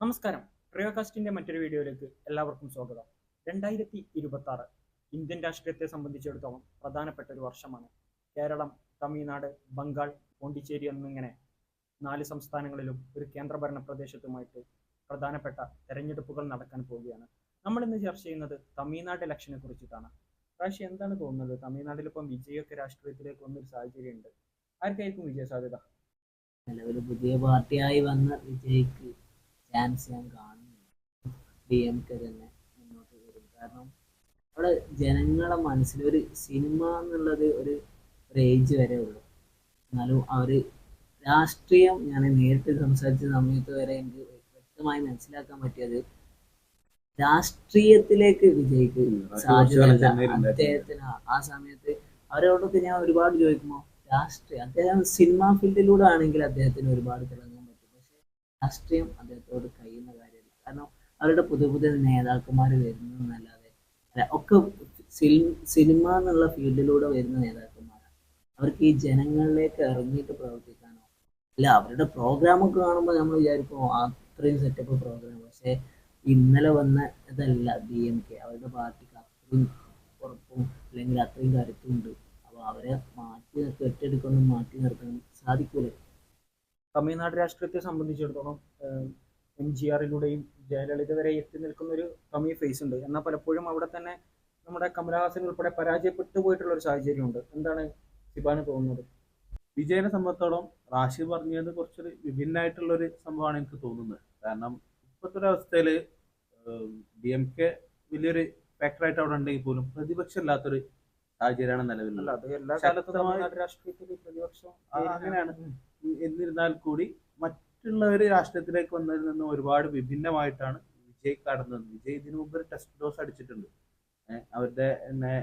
നമസ്കാരം. ട്രിയോകാസ്റ്റിന്റെ മറ്റൊരു വീഡിയോയിലേക്ക് എല്ലാവർക്കും സ്വാഗതം. രണ്ടായിരത്തി ഇരുപത്തി ആറ് ഇന്ത്യൻ രാഷ്ട്രീയത്തെ സംബന്ധിച്ചിടത്തോളം പ്രധാനപ്പെട്ട ഒരു വർഷമാണ്. കേരളം തമിഴ്നാട് ബംഗാൾ പോണ്ടിച്ചേരി എന്നിങ്ങനെ നാല് സംസ്ഥാനങ്ങളിലും ഒരു കേന്ദ്രഭരണ പ്രദേശത്തുമായിട്ട് പ്രധാനപ്പെട്ട തെരഞ്ഞെടുപ്പുകൾ നടക്കാൻ പോവുകയാണ്. നമ്മൾ ഇന്ന് ചർച്ച ചെയ്യുന്നത് തമിഴ്നാട് ഇലക്ഷനെ കുറിച്ചിട്ടാണ്. പ്രാവശ്യം എന്താണ് തോന്നുന്നത്? തമിഴ്നാട്ടിൽ ഇപ്പം വിജയൊക്കെ രാഷ്ട്രീയത്തിലേക്ക് വന്നൊരു സാഹചര്യമുണ്ട്. ആർക്കായിരിക്കും വിജയ സാധ്യത നിലവിൽ പുതിയ പാർട്ടിയായി വന്ന വിജയ്ക്ക് ചാൻസ് ഞാൻ കാണുന്നില്ല. ഡി എം കെ തന്നെ മുന്നോട്ട് വരും. കാരണം അവിടെ ജനങ്ങളെ മനസ്സിൽ ഒരു സിനിമ എന്നുള്ളത് ഒരു ഒരു ഏജ് വരെ ഉള്ളൂ. എന്നാലും അവർ രാഷ്ട്രീയം ഞാൻ നേരിട്ട് സംസാരിച്ച സമയത്ത് വരെ എനിക്ക് വ്യക്തമായി മനസ്സിലാക്കാൻ പറ്റിയത് രാഷ്ട്രീയത്തിലേക്ക് വിജയിക്ക് സാധ്യതയില്ല അദ്ദേഹത്തിന് ആ- സമയത്ത് അവരോടൊക്കെ ഞാൻ ഒരുപാട് ചോദിക്കുമ്പോൾ രാഷ്ട്രീയം അദ്ദേഹം സിനിമാ ഫീൽഡിലൂടെ ആണെങ്കിൽ അദ്ദേഹത്തിന് ഒരുപാട് പക്ഷെ രാഷ്ട്രീയം അദ്ദേഹത്തോട് കഴിയുന്ന കാര്യമല്ല കാരണം അവരുടെ പുതിയ പുതിയ നേതാക്കന്മാർ വരുന്നതെന്നല്ലാതെ അല്ല, ഒക്കെ സിനിമ എന്നുള്ള ഫീൽഡിലൂടെ വരുന്ന നേതാക്കന്മാരാണ്. അവർക്ക് ഈ ജനങ്ങളിലേക്ക് ഇറങ്ങിയിട്ട് പ്രവർത്തിക്കാനോ അല്ല അവരുടെ പ്രോഗ്രാമൊക്കെ കാണുമ്പോൾ നമ്മൾ വിചാരിക്കും "ഓ, അത്രയും സെറ്റപ്പ് പ്രോഗ്രാം പക്ഷേ ഇന്നലെ വന്ന ഇതല്ല ഡി എം കെ അവരുടെ പാർട്ടിക്ക് അത്രയും ഉറപ്പും അല്ലെങ്കിൽ അത്രയും കരുത്തുണ്ട് അപ്പോൾ അവരെ മാറ്റി നിർത്തി ഒറ്റയെടുക്കൊന്നും മാറ്റി നിർത്താൻ സാധിക്കൂല. തമിഴ്നാട് രാഷ്ട്രീയത്തെ സംബന്ധിച്ചിടത്തോളം എം ജി ആറിലൂടെയും ജയലളിത വരെ എത്തി നിൽക്കുന്ന ഒരു തമിഴ് ഫേസ് ഉണ്ട്. എന്നാൽ പലപ്പോഴും അവിടെ തന്നെ നമ്മുടെ കമലഹാസൻ ഉൾപ്പെടെ പരാജയപ്പെട്ടു പോയിട്ടുള്ള ഒരു സാഹചര്യമുണ്ട് എന്താണ് സിബാന് തോന്നുന്നത്? വിജയനെ സംബന്ധിച്ചോളം റാഷി പറഞ്ഞത് കുറച്ചൊരു വിഭിന്നമായിട്ടുള്ള ഒരു സംഭവമാണ് എനിക്ക് തോന്നുന്നത്. കാരണം ഇപ്പോഴത്തെ ഒരു അവസ്ഥയിൽ ഡി എം കെ വലിയൊരു ഫാക്ടറായിട്ട് അവിടെ ഉണ്ടെങ്കിൽ പോലും പ്രതിപക്ഷം ഇല്ലാത്തൊരു സാഹചര്യമാണ് നിലവിലുള്ളത്. അത് എല്ലാ കാലത്തും ശക്തമായി- രാഷ്ട്രീയത്തിൽ പ്രതിപക്ഷം ആ, അങ്ങനെയാണ്. എന്നിരുന്നാൽ കൂടി മറ്റുള്ളവർ രാഷ്ട്രീയത്തിലേക്ക് വന്നതിൽ നിന്ന് ഒരുപാട് വിഭിന്നമായിട്ടാണ് വിജയ് കടന്നത്. വിജയ് ഇതിനു മുമ്പ് ഒരു ടെസ്റ്റ് ഡോസ് അടിച്ചിട്ടുണ്ട്. അവരുടെ എന്നെ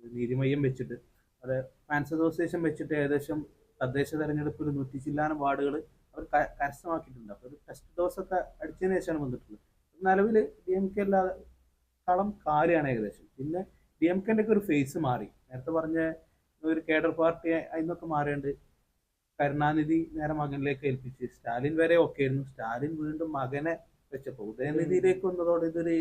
നീതിമയ്യം വെച്ചിട്ട്. അത് ഫാൻസ് അസോസിയേഷൻ വെച്ചിട്ട് ഏകദേശം തദ്ദേശ തെരഞ്ഞെടുപ്പിൽ നൂറ്റി ചില്ലാനം വാർഡുകൾ അവർ കരസ്ഥമാക്കിയിട്ടുണ്ട്. അപ്പോൾ ഒരു ടെസ്റ്റ് ഡോസ് ഒക്കെ അടിച്ചതിന് ശേഷമാണ് വന്നിട്ടുള്ളത്. നിലവിൽ ഡി എം കെ അല്ലാതെ കളം കാലിയാണ് ഏകദേശം. പിന്നെ ഡി എം കെന്റെ ഒക്കെ ഒരു ഫേസ് മാറി. നേരത്തെ പറഞ്ഞ ഒരു കേഡർ പാർട്ടി അതിന്നൊക്കെ മാറിയുണ്ട് കരുണാനിധി നേരെ മകനിലേക്ക് ഏൽപ്പിച്ച്. സ്റ്റാലിൻ വരെ ഒക്കെ ആയിരുന്നു. സ്റ്റാലിൻ വീണ്ടും മകനെ വെച്ചപ്പോൾ ഉദയനിധിയിലേക്ക് വന്നതോടെ ഇതൊരു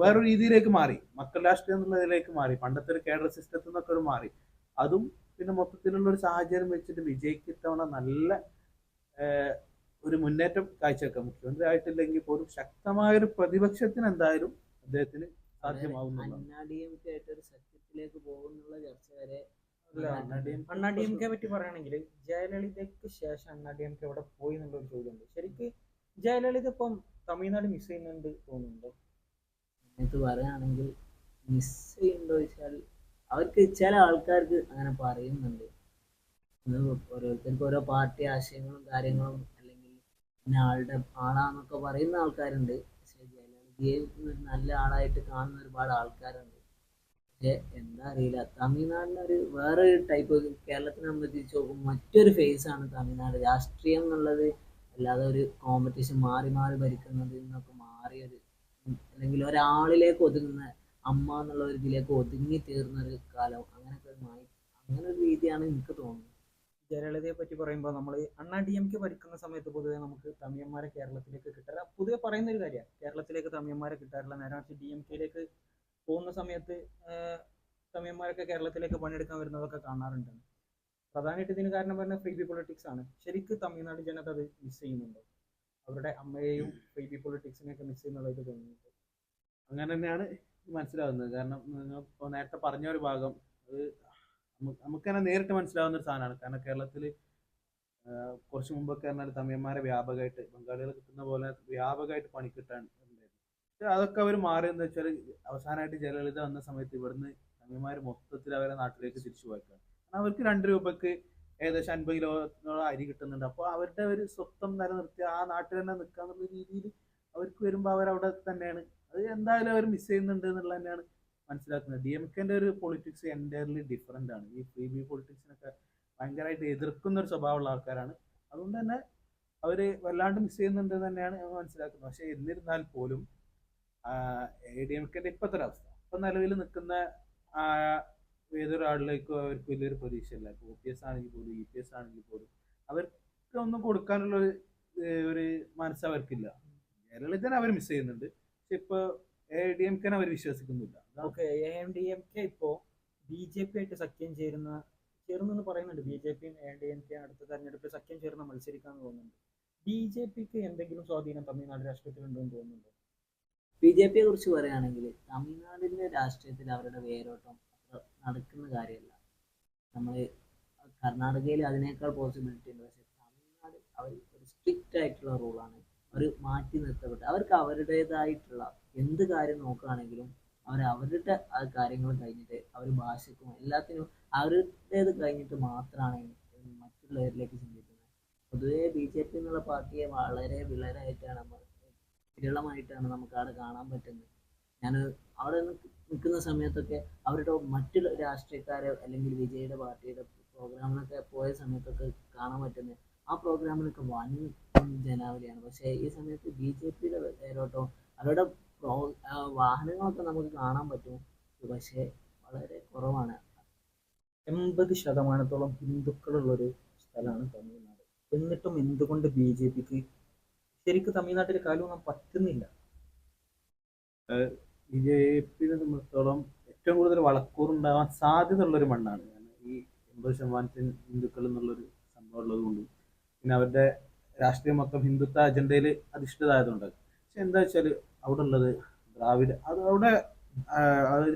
വേറൊരു രീതിയിലേക്ക് മാറി. മക്കൾ രാഷ്ട്രീയം എന്നുള്ളതിലേക്ക് മാറി. പണ്ടത്തെ ഒരു കേഡർ സിസ്റ്റത്തിൽ നിന്നൊക്കെ ഒരു മാറി. അതും പിന്നെ മൊത്തത്തിലുള്ള ഒരു സാഹചര്യം വെച്ചിട്ട് വിജയ്ക്ക് ഇത്തവണ നല്ല ഒരു മുന്നേറ്റം കാഴ്ചവെക്കാം. മുഖ്യമന്ത്രി ആയിട്ടില്ലെങ്കിൽ പോലും ശക്തമായ ഒരു പ്രതിപക്ഷത്തിന് എന്തായാലും അദ്ദേഹത്തിന് സഖ്യത്തിലേക്ക് പോകുന്നുള്ള ചർച്ച വരെ അണ്ണാ ഡി എം കെ പറ്റി പറയുകയാണെങ്കിൽ ജയലളിതയ്ക്ക് ശേഷം അണ്ണാ ഡി എം കെ അവിടെ പോയി എന്നുള്ള ഒരു ചോദ്യമുണ്ട്. ശരിക്ക് ജയലളിത ഇപ്പം തമിഴ്നാട് മിസ് ചെയ്യുന്നുണ്ട് തോന്നുന്നുണ്ടോ? എന്നിട്ട് പറയുകയാണെങ്കിൽ മിസ് ചെയ്യുന്നുണ്ടോ ചോദിച്ചാൽ അവർക്ക് ചില ആൾക്കാർക്ക് അങ്ങനെ പറയുന്നുണ്ട്. ഓരോരുത്തർക്ക് ഓരോ പാർട്ടി ആശയങ്ങളും കാര്യങ്ങളും അല്ലെങ്കിൽ പിന്നെ ആളുടെ ആളാന്നൊക്കെ പറയുന്ന ആൾക്കാരുണ്ട്. പക്ഷെ ജയലളിതയെ നല്ല ആളായിട്ട് കാണുന്ന ഒരുപാട് ആൾക്കാരുണ്ട്. പക്ഷെ എന്താ അറിയില്ല. തമിഴ്നാടിന് ഒരു വേറെ ടൈപ്പ് കേരളത്തിനെ സംബന്ധിച്ച് നോക്കുമ്പോൾ മറ്റൊരു ഫേസ് ആണ് തമിഴ്നാട്. രാഷ്ട്രീയം എന്നുള്ളത് അല്ലാതെ ഒരു കോമ്പറ്റീഷൻ മാറി മാറി ഭരിക്കുന്നത് എന്നൊക്കെ മാറിയൊരു അല്ലെങ്കിൽ ഒരാളിലേക്ക് ഒതുങ്ങുന്ന അമ്മ എന്നുള്ള ഒരു ഇതിലേക്ക് ഒതുങ്ങി തീർന്ന ഒരു കാലം. അങ്ങനെയൊക്കെ മാറി അങ്ങനെ ഒരു രീതിയാണ് എനിക്ക് തോന്നുന്നത്. ജയലളിതയെ പറ്റി പറയുമ്പോൾ നമ്മൾ അണ്ണാ ഡി എം കെ ഭരിക്കുന്ന സമയത്ത് പൊതുവെ നമുക്ക് തമിഴന്മാരെ കേരളത്തിലേക്ക് കിട്ടാറില്ല. പൊതുവെ പറയുന്ന ഒരു കാര്യമാണ് കേരളത്തിലേക്ക് തമിഴന്മാരെ കിട്ടാറില്ല. നേരെ ഡി എം കെയിലേക്ക് പോകുന്ന സമയത്ത് തമിഴന്മാരൊക്കെ കേരളത്തിലേക്ക് പണിയെടുക്കാൻ വരുന്നതൊക്കെ കാണാറുണ്ട്. പ്രധാനമായിട്ട് ഇതിന് കാരണം പറഞ്ഞ ഫ്രീ ബി പൊളിറ്റിക്സ് ആണ്. ശരിക്കും തമിഴ്നാട് ജനത അത് മിസ് ചെയ്യുന്നുണ്ടോ. അവരുടെ അമ്മയെയും ഫ്രീ ബി പൊളിറ്റിക്സിനെയൊക്കെ മിസ് ചെയ്യുന്നതായിട്ട് തോന്നുന്നുണ്ട്. അങ്ങനെ തന്നെയാണ് മനസ്സിലാവുന്നത്. കാരണം ഇപ്പോൾ നേരത്തെ പറഞ്ഞ ഒരു ഭാഗം അത് നമുക്ക് തന്നെ നേരിട്ട് മനസ്സിലാവുന്ന ഒരു സാധനമാണ്. കാരണം കേരളത്തിൽ കുറച്ച് മുമ്പൊക്കെ പറഞ്ഞാൽ തമിഴന്മാരെ വ്യാപകമായിട്ട് ബംഗാളികൾ കിട്ടുന്ന പോലെ വ്യാപകമായിട്ട് പണി കിട്ടാൻ അതൊക്കെ അവർ മാറിയെന്ന് വെച്ചാൽ അവസാനമായിട്ട് ജയലളിത വന്ന സമയത്ത് ഇവിടുന്ന് തമിഴന്മാർ മൊത്തത്തിൽ അവരെ നാട്ടിലേക്ക് തിരിച്ചു പോയേക്കാണ്. കാരണം അവർക്ക് രണ്ട് രൂപക്ക് ഏകദേശം അൻപത് കിലോത്തിനോളം അരി കിട്ടുന്നുണ്ട്. അപ്പോൾ അവരുടെ ഒരു സ്വത്വം നിലനിർത്തി ആ നാട്ടിൽ തന്നെ നിൽക്കുക എന്നുള്ള രീതിയിൽ അവർക്ക് വരുമ്പോൾ അവരവിടെ തന്നെയാണ്. അത് എന്തായാലും അവർ മിസ് ചെയ്യുന്നുണ്ട് എന്നുള്ളത് തന്നെയാണ് മനസ്സിലാക്കുന്നത്. ഡി എം കെന്റെ ഒരു പൊളിറ്റിക്സ് എന്റയർലി ഡിഫറെന്റ് ആണ്. ഈ ഫ്രീ ബി പൊളിറ്റിക്സിനൊക്കെ ഭയങ്കരമായിട്ട് എതിർക്കുന്ന ഒരു സ്വഭാവമുള്ള ആൾക്കാരാണ്. അതുകൊണ്ട് തന്നെ അവർ വല്ലാണ്ട് മിസ് ചെയ്യുന്നുണ്ട് തന്നെയാണ് മനസ്സിലാക്കുന്നത്. പക്ഷേ എന്നിരുന്നാൽ പോലും എ ഡി എം കെന്റെ ഇപ്പോഴത്തെ ഒരു അവസ്ഥ ഇപ്പം നിലവിൽ നിൽക്കുന്ന ഏതൊരാളിലേക്കും അവർക്ക് വലിയൊരു പ്രതീക്ഷയില്ല. ഇപ്പോൾ ഒ പി എസ് ആണെങ്കിൽ പോലും ഇ പി എസ് ആണെങ്കിൽ പോലും അവർക്ക് ഒന്നും കൊടുക്കാനുള്ള ഒരു ഒരു മനസ്സ് അവർക്കില്ല. ജയലളിതനെ അവർ മിസ് ചെയ്യുന്നുണ്ട്. പക്ഷെ ഇപ്പൊ എ ഡി എം അവർ വിശ്വസിക്കുന്നില്ല. Okay A M D M K ഇപ്പോ ബി ജെ പി ആയിട്ട് സഖ്യം ചേരുന്ന ചേർന്നെന്ന് പറയുന്നുണ്ട്. ബി ജെ പിയും എ ഡി എം കെ അടുത്ത തെരഞ്ഞെടുപ്പിൽ സഖ്യം ചേർന്ന് മത്സരിക്കാൻ തോന്നുന്നുണ്ട്. ബി ജെ പിക്ക് എന്തെങ്കിലും സ്വാധീനം തമിഴ്നാട് രാഷ്ട്രീയത്തിലുണ്ടോ എന്ന് തോന്നുന്നുണ്ടോ? ബി ജെ പിയെ കുറിച്ച് പറയുകയാണെങ്കിൽ തമിഴ്നാടിന്റെ രാഷ്ട്രീയത്തിൽ അവരുടെ വേരോട്ടം നടക്കുന്ന കാര്യമല്ല. നമ്മൾ കർണാടകയിൽ അതിനേക്കാൾ പോസിബിലിറ്റി ഉണ്ട്. പക്ഷേ തമിഴ്നാട് അവർ ഒരു സ്ട്രിക്റ്റ് ആയിട്ടുള്ള റൂളാണ് അവർ മാറ്റി നിർത്തപ്പെട്ട്. അവർക്ക് അവരുടേതായിട്ടുള്ള എന്ത് കാര്യം നോക്കുകയാണെങ്കിലും അവർ അവരുടെ ആ കാര്യങ്ങൾ കഴിഞ്ഞിട്ട് അവർ ഭാഷയ്ക്കും എല്ലാത്തിനും അവരുടേത് കഴിഞ്ഞിട്ട് മാത്രമാണ് മറ്റുള്ളവരിലേക്ക് ചിന്തിക്കുന്നത്. പൊതുവേ ബി ജെ പി എന്നുള്ള പാർട്ടിയെ വളരെ വിളരായിട്ടാണ് നമ്മൾ വിരളമായിട്ടാണ് നമുക്ക് അവിടെ കാണാൻ പറ്റുന്നത്. ഞാൻ അവിടെ നിൽക്കുന്ന സമയത്തൊക്കെ അവരുടെ മറ്റു രാഷ്ട്രീയക്കാരെ അല്ലെങ്കിൽ വിജയുടെ പാർട്ടിയുടെ പ്രോഗ്രാമിനൊക്കെ പോയ സമയത്തൊക്കെ കാണാൻ പറ്റുന്നത്. ആ പ്രോഗ്രാമിനൊക്കെ വൻ ജനാവലിയാണ്. പക്ഷേ ഈ സമയത്ത് ബി ജെ പിയുടെ പേരോട്ടോ അവരുടെ വാഹനങ്ങളൊക്കെ നമുക്ക് കാണാൻ പറ്റും. പക്ഷേ വളരെ കുറവാണ്. എൺപത് ശതമാനത്തോളം ഹിന്ദുക്കളുള്ളൊരു സ്ഥലമാണ് തമിഴ്നാട്. എന്നിട്ടും എന്തുകൊണ്ട് ബി ജെ പിക്ക് ശരിക്കും തമിഴ്നാട്ടിൽ കാലൂന്നാൻ പറ്റുന്നില്ല. ബി ജെ പിയെ സംബന്ധിച്ചിടത്തോളം ഏറ്റവും കൂടുതൽ വളക്കൂറുണ്ടാവാൻ സാധ്യതയുള്ള ഒരു മണ്ണാണ്. ഈ എൺപത് ശതമാനത്തിന് ഹിന്ദുക്കൾ എന്നുള്ളൊരു സംഭവം ഉള്ളത് പിന്നെ അവരുടെ രാഷ്ട്രീയം മൊത്തം ഹിന്ദുത്വ അജണ്ടയിൽ അധിഷ്ഠിതമായതുകൊണ്ട്. പക്ഷെ എന്താ വെച്ചാൽ അവിടെ ഉള്ളത് ദ്രാവിഡ അത് അവിടെ ആ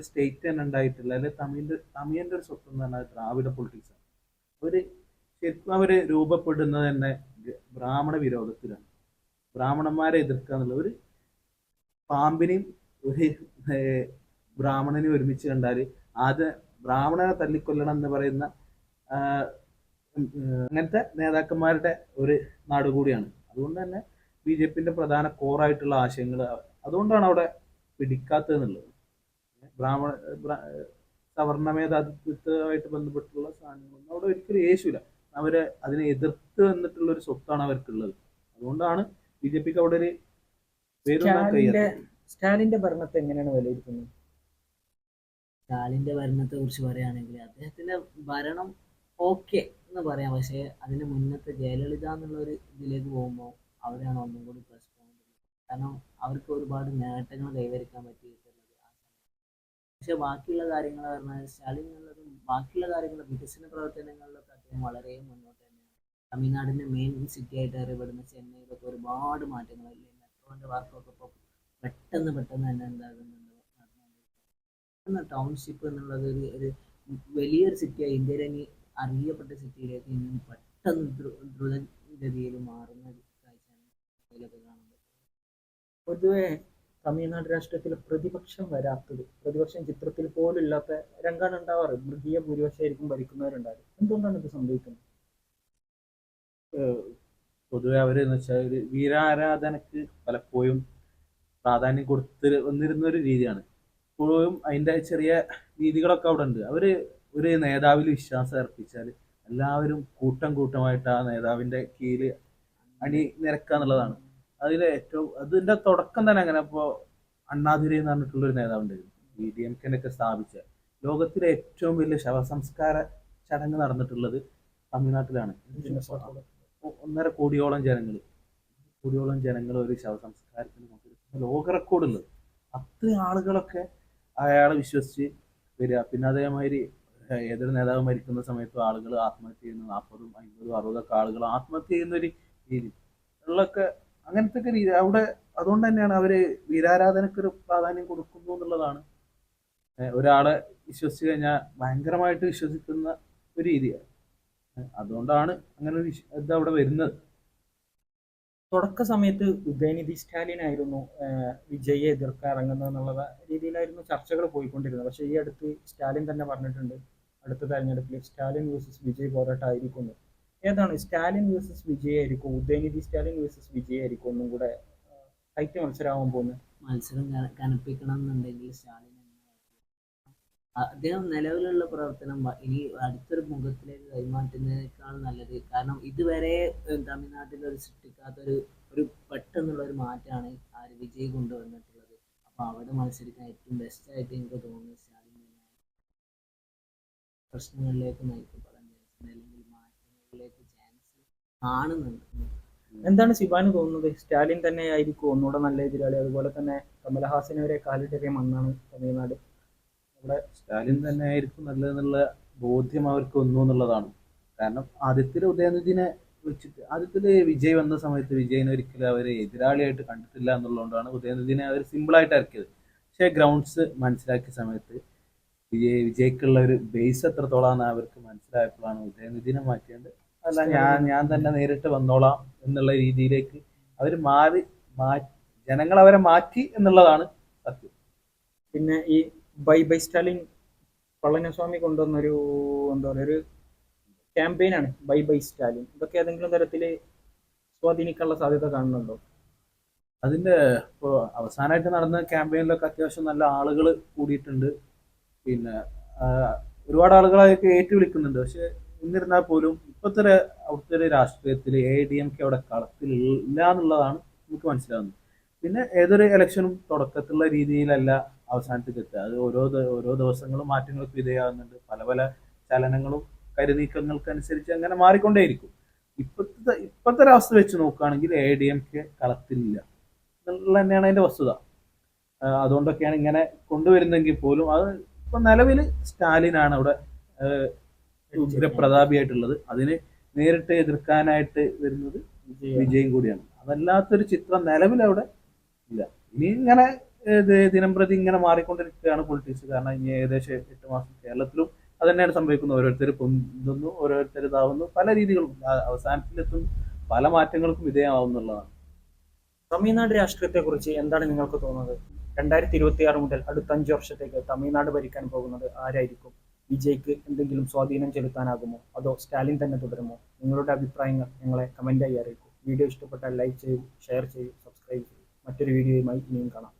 സ്റ്റേറ്റ് തന്നെ ഉണ്ടായിട്ടില്ല. അല്ലെങ്കിൽ തമിഴിന്റെ തമിഴിന്റെ ഒരു സ്വത്ത് എന്ന് പറഞ്ഞാൽ ദ്രാവിഡ പൊളിറ്റിക്സ് ആണ്. അവർ ശരിക്കും അവർ രൂപപ്പെടുന്നത് തന്നെ ബ്രാഹ്മണ വിരോധത്തിലാണ്. ബ്രാഹ്മണന്മാരെ എതിർക്കുക എന്നുള്ള ഒരു പാമ്പിനെയും ഒരു ബ്രാഹ്മണനെയും ഒരുമിച്ച് കണ്ടാൽ ആദ്യ ബ്രാഹ്മണനെ തല്ലിക്കൊല്ലണം എന്ന് പറയുന്ന അങ്ങനത്തെ നേതാക്കന്മാരുടെ ഒരു നാട് കൂടിയാണ്. അതുകൊണ്ട് തന്നെ ബി ജെ പിന്റെ പ്രധാന കോറായിട്ടുള്ള ആശയങ്ങൾ അതുകൊണ്ടാണ് അവിടെ പിടിക്കാത്തത് എന്നുള്ളത് ബ്രാഹ്മണ ബ്രാ- സവർണ മേധാവിത്വമായിട്ട് ബന്ധപ്പെട്ടുള്ള സാധനങ്ങളൊന്നും അവിടെ ഒരിക്കലും യേശുല അവരെ അതിനെ എതിർത്ത് വന്നിട്ടുള്ള ഒരു സ്വത്താണ് അവർക്കുള്ളത്. അതുകൊണ്ടാണ് ബി ജെ പിക്ക് അവിടെ ഒരു പേരുണ്ടാക്കാൻ സ്റ്റാലിന്റെ ഭരണത്തെ എങ്ങനെയാണ് വിലയിരുത്തുന്നത്? സ്റ്റാലിന്റെ ഭരണത്തെ കുറിച്ച് പറയുകയാണെങ്കിൽ അദ്ദേഹത്തിന്റെ ഭരണം ഓക്കെ എന്ന് പറയാം. പക്ഷേ അതിന് മുന്നത്തെ ജയലളിത എന്നുള്ള ഒരു ഇതിലേക്ക് പോകുമ്പോൾ അവരാണ് ഒന്നും കൂടി പ്ലസ് പോയിന്റ് കാരണം അവർക്ക് ഒരുപാട് നേട്ടങ്ങൾ കൈവരിക്കാൻ പറ്റിയിട്ടുള്ളത് ആ സമയത്ത്. പക്ഷെ ബാക്കിയുള്ള കാര്യങ്ങൾ പറഞ്ഞാൽ സ്റ്റാലിൻ എന്നുള്ളതും ബാക്കിയുള്ള കാര്യങ്ങൾ വികസന പ്രവർത്തനങ്ങളിലൊക്കെ അദ്ദേഹം വളരെ മുന്നോട്ട് തന്നെയാണ് തമിഴ്നാടിന്റെ മെയിൻ സിറ്റി ആയിട്ട് അറിയപ്പെടുന്ന ചെന്നൈയിലൊക്കെ ഒരുപാട് മാറ്റങ്ങളല്ലേ മെട്രോന്റെ വർക്കൊക്കെ ഇപ്പോൾ പെട്ടെന്ന് പെട്ടെന്ന് തന്നെ എന്താകുന്നുണ്ട്? ടൗൺഷിപ്പ് എന്നുള്ളത് ഒരു ഒരു വലിയൊരു സിറ്റിയായി ഇന്ത്യയിലെ ഇനി അറിയപ്പെട്ട സിറ്റിയിലേക്ക് ഇനി പെട്ടെന്ന് ദ്രു- ദ്രുതഗതിയിൽ മാറുന്ന കാഴ്ചയാണ് ഇതിലൊക്കെ കാണുന്നത് പൊതുവെ തമിഴ്നാട് രാഷ്ട്രീയത്തിൽ പ്രതിപക്ഷം വരാത്തത് പ്രതിപക്ഷം ചിത്രത്തിൽ പോലും ഇല്ലാത്ത രംഗാണ് ഉണ്ടാവാറ്. മൃഗീയ ഭൂരിപക്ഷമായിരിക്കും ഭരിക്കുന്നവരുണ്ടാകും എന്തുകൊണ്ടാണ് ഇത് സംഭവിക്കുന്നത്? പൊതുവെ അവർ എന്ന് വെച്ചാൽ ഒരു വീരാരാധനക്ക് പലപ്പോഴും പ്രാധാന്യം കൊടുത്ത് വന്നിരുന്ന ഒരു രീതിയാണ്. ഇപ്പോഴും അതിന്റെ ചെറിയ രീതികളൊക്കെ അവിടെ ഉണ്ട് അവർ ഒരു നേതാവിൽ വിശ്വാസം അർപ്പിച്ചാൽ എല്ലാവരും കൂട്ടം കൂട്ടമായിട്ട് ആ നേതാവിന്റെ കീഴിൽ അണി നിരക്കുക എന്നുള്ളതാണ്. അതിൽ ഏറ്റവും അതിന്റെ തുടക്കം തന്നെ അങ്ങനെ ഇപ്പോ അണ്ണാതിരി എന്ന് പറഞ്ഞിട്ടുള്ള ഒരു നേതാവുണ്ടായിരുന്നു. ബി ഡി എം കെനൊക്കെ സ്ഥാപിച്ച. ലോകത്തിലെ ഏറ്റവും വലിയ ശവസംസ്കാര ചടങ്ങ് നടന്നിട്ടുള്ളത് തമിഴ്നാട്ടിലാണ്. ഒന്നര കോടിയോളം ജനങ്ങൾ കോടിയോളം ജനങ്ങൾ ഒരു ശവസംസ്കാരത്തിന് പങ്കെടുക്കുന്ന ലോക റെക്കോർഡുള്ളത് അത്രയും ആളുകളൊക്കെ അയാളെ വിശ്വസിച്ച് വരിക. പിന്നെ അതേമാതിരി ഏതൊരു നേതാവ് മരിക്കുന്ന സമയത്തും ആളുകൾ ആത്മഹത്യ ചെയ്യുന്ന നാൽപ്പതും അമ്പതും അറുപതൊക്കെ ആളുകൾ ആത്മഹത്യ ചെയ്യുന്ന ഒരു രീതി. ഉള്ളൊക്കെ അങ്ങനത്തെ ഒക്കെ രീതി. അവിടെ അതുകൊണ്ട് തന്നെയാണ് അവർ വീരാരാധനക്ക് ഒരു പ്രാധാന്യം കൊടുക്കുന്നു എന്നുള്ളതാണ്. ഒരാളെ വിശ്വസിച്ച് കഴിഞ്ഞാൽ ഭയങ്കരമായിട്ട് വിശ്വസിക്കുന്ന ഒരു രീതിയാണ്. അതുകൊണ്ടാണ് അങ്ങനെ ഒരു ഇത് അവിടെ വരുന്നത്. തുടക്ക സമയത്ത് ഉദയനിധി സ്റ്റാലിൻ ആയിരുന്നു വിജയെ എതിർക്കാൻ ഇറങ്ങുന്നത് എന്നുള്ള രീതിയിലായിരുന്നു ചർച്ചകൾ പോയിക്കൊണ്ടിരുന്നത്. പക്ഷെ ഈ അടുത്ത് സ്റ്റാലിൻ തന്നെ പറഞ്ഞിട്ടുണ്ട് അടുത്ത തെരഞ്ഞെടുപ്പിൽ സ്റ്റാലിൻ വേഴ്സസ് വിജയ് പോരാട്ടമായിരിക്കുന്നു ഏതാണ്? സ്റ്റാലിൻ വേഴ്സസ് വിജയ് ആയിരിക്കും ഉദയനിധി സ്റ്റാലിൻ വേഴ്സസ് വിജയ് ആയിരിക്കും ഒന്നും കൂടെ ടൈറ്റ് മത്സരമാകാൻ പോകുന്നത്. മത്സരം കന- കനപ്പിക്കണം എന്നുണ്ടെങ്കിൽ സ്റ്റാലിൻ അദ്ദേഹം നിലവിലുള്ള പ്രവർത്തനം ഇനി അടുത്തൊരു മുഖത്തിലേക്ക് കൈമാറ്റുന്നതിനേക്കാൾ നല്ലത്. കാരണം ഇതുവരെ തമിഴ്നാട്ടിൽ ഒരു സൃഷ്ടിക്കാത്ത ഒരു ഒരു പെട്ടെന്നുള്ള ഒരു മാറ്റമാണ് ആര് വിജയ് കൊണ്ടുവന്നിട്ടുള്ളത്. അപ്പൊ അവിടെ മത്സരിക്കാൻ ഏറ്റവും ബെസ്റ്റ് ആയിട്ട് എനിക്ക് തോന്നുന്നത് പ്രശ്നങ്ങളിലേക്ക് നയിക്കപ്പെടാൻ മാറ്റങ്ങളിലേക്ക് ചാൻസ് കാണുന്നുണ്ട്. എന്താണ് ശിവാന് തോന്നുന്നത്? സ്റ്റാലിൻ തന്നെ ആയിരിക്കും ഒന്നുകൂടെ നല്ല എതിരാളി. അതുപോലെ തന്നെ കമലഹാസനെ വരെ കാലിടറിയ മണ്ണാണ് തമിഴ്നാട്. അവിടെ സ്റ്റാലിൻ തന്നെ ആയിരിക്കും നല്ലതെന്നുള്ള ബോധ്യം അവർക്ക് വന്നു എന്നുള്ളതാണ്. കാരണം ആദ്യത്തിൽ ഉദയനിധിനെ വെച്ചിട്ട് ആദ്യത്തിൽ വിജയ് വന്ന സമയത്ത് വിജയിനെ ഒരിക്കലും അവർ എതിരാളിയായിട്ട് കണ്ടിട്ടില്ല എന്നുള്ളതുകൊണ്ടാണ് ഉദയനിധിനെ അവർ സിമ്പിളായിട്ട് ഇറക്കിയത്. പക്ഷേ ഗ്രൗണ്ട്സ് മനസ്സിലാക്കിയ സമയത്ത് വിജയ് വിജയ്ക്കുള്ള ഒരു ബേസ് എത്രത്തോളാന്ന് അവർക്ക് മനസ്സിലായപ്പോഴാണ് ഉദയനിധിനെ മാറ്റിയത്. അല്ല ഞാൻ ഞാൻ തന്നെ നേരിട്ട് വന്നോളാം എന്നുള്ള രീതിയിലേക്ക് അവർ മാറി മാ ജനങ്ങൾ അവരെ മാറ്റി എന്നുള്ളതാണ് സത്യം. പിന്നെ ഈ ബൈ ബൈ സ്റ്റാലിൻ പളനിസ്വാമി കൊണ്ടുവന്നൊരു എന്താ പറയുക ഒരു ക്യാമ്പയിനാണ് ബൈ ബൈ സ്റ്റാലിൻ. ഇതൊക്കെ ഏതെങ്കിലും തരത്തിൽ സ്വാധീനിക്കാനുള്ള സാധ്യത കാണുന്നുണ്ടോ? അതിന്റെ ഇപ്പോൾ അവസാനമായിട്ട് നടന്ന ക്യാമ്പയിനിലൊക്കെ അത്യാവശ്യം നല്ല ആളുകൾ കൂടിയിട്ടുണ്ട്. പിന്നെ ഒരുപാട് ആളുകൾ അതൊക്കെ ഏറ്റുവിളിക്കുന്നുണ്ട്. പക്ഷെ എന്നിരുന്നാൽ പോലും ഇപ്പോഴത്തെ അവിടുത്തെ ഒരു രാഷ്ട്രീയത്തിൽ എ ഡി എം കെ അവിടെ കളത്തിൽ ഇല്ല എന്നുള്ളതാണ് നമുക്ക് മനസ്സിലാവുന്നത്. പിന്നെ ഏതൊരു ഇലക്ഷനും തുടക്കത്തിലുള്ള രീതിയിലല്ല അവസാനത്തേക്ക് എത്തുക അത് ഓരോ ഓരോ ദിവസങ്ങളും മാറ്റങ്ങൾക്ക് വിധേയമാകുന്നുണ്ട്. പല പല ചലനങ്ങളും കരുനീക്കങ്ങൾക്കനുസരിച്ച് അങ്ങനെ മാറിക്കൊണ്ടേയിരിക്കും. ഇപ്പോഴത്തെ ഇപ്പോഴത്തെ ഒരു അവസ്ഥ വെച്ച് നോക്കുകയാണെങ്കിൽ എ ഡി എം കെ കളത്തിലില്ല. എന്നുള്ള തന്നെയാണ് അതിന്റെ വസ്തുത. അതുകൊണ്ടൊക്കെയാണ് ഇങ്ങനെ കൊണ്ടുവരുന്നെങ്കിൽ പോലും അത് ഇപ്പം നിലവിൽ സ്റ്റാലിനാണ് അവിടെ ഉഗ്രപ്രതാപിയായിട്ടുള്ളത്. അതിന് നേരിട്ട് എതിർക്കാനായിട്ട് വരുന്നത് വിജയും കൂടിയാണ്. അതല്ലാത്തൊരു ചിത്രം നിലവിൽ അവിടെ ഇല്ല. ഇനി ഇങ്ങനെ ദിനം പ്രതി ഇങ്ങനെ മാറിക്കൊണ്ടിരിക്കുകയാണ് പൊളിറ്റിക്സ് കാരണം ഇനി ഏകദേശം എട്ട് മാസം കേരളത്തിലും അത് തന്നെയാണ് സംഭവിക്കുന്നത്. ഓരോരുത്തർ പൊന്തുന്നു ഓരോരുത്തർ ഇതാവുന്നു. പല രീതികളും അവസാനത്തിലെത്തും പല മാറ്റങ്ങൾക്കും വിധേയമാവുന്നുള്ളതാണ് തമിഴ്നാട് രാഷ്ട്രീയത്തെ കുറിച്ച് എന്താണ് നിങ്ങൾക്ക് തോന്നുന്നത്? രണ്ടായിരത്തി ഇരുപത്തി ആറ് മുതൽ അടുത്ത അഞ്ച് വർഷത്തേക്ക് തമിഴ്നാട് ഭരിക്കാൻ പോകുന്നത് ആരായിരിക്കും? വിജയ്ക്ക് എന്തെങ്കിലും സ്വാധീനം ചെലുത്താനാകുമോ? അതോ സ്റ്റാലിൻ തന്നെ തുടരുമോ? നിങ്ങളുടെ അഭിപ്രായങ്ങൾ ഞങ്ങളെ കമന്റായി അറിയിക്കും. വീഡിയോ ഇഷ്ടപ്പെട്ടാൽ ലൈക്ക് ചെയ്യൂ ഷെയർ ചെയ്യൂ സബ്സ്ക്രൈബ് ചെയ്യൂ. മറ്റൊരു വീഡിയോയുമായി ഇനിയും കാണാം.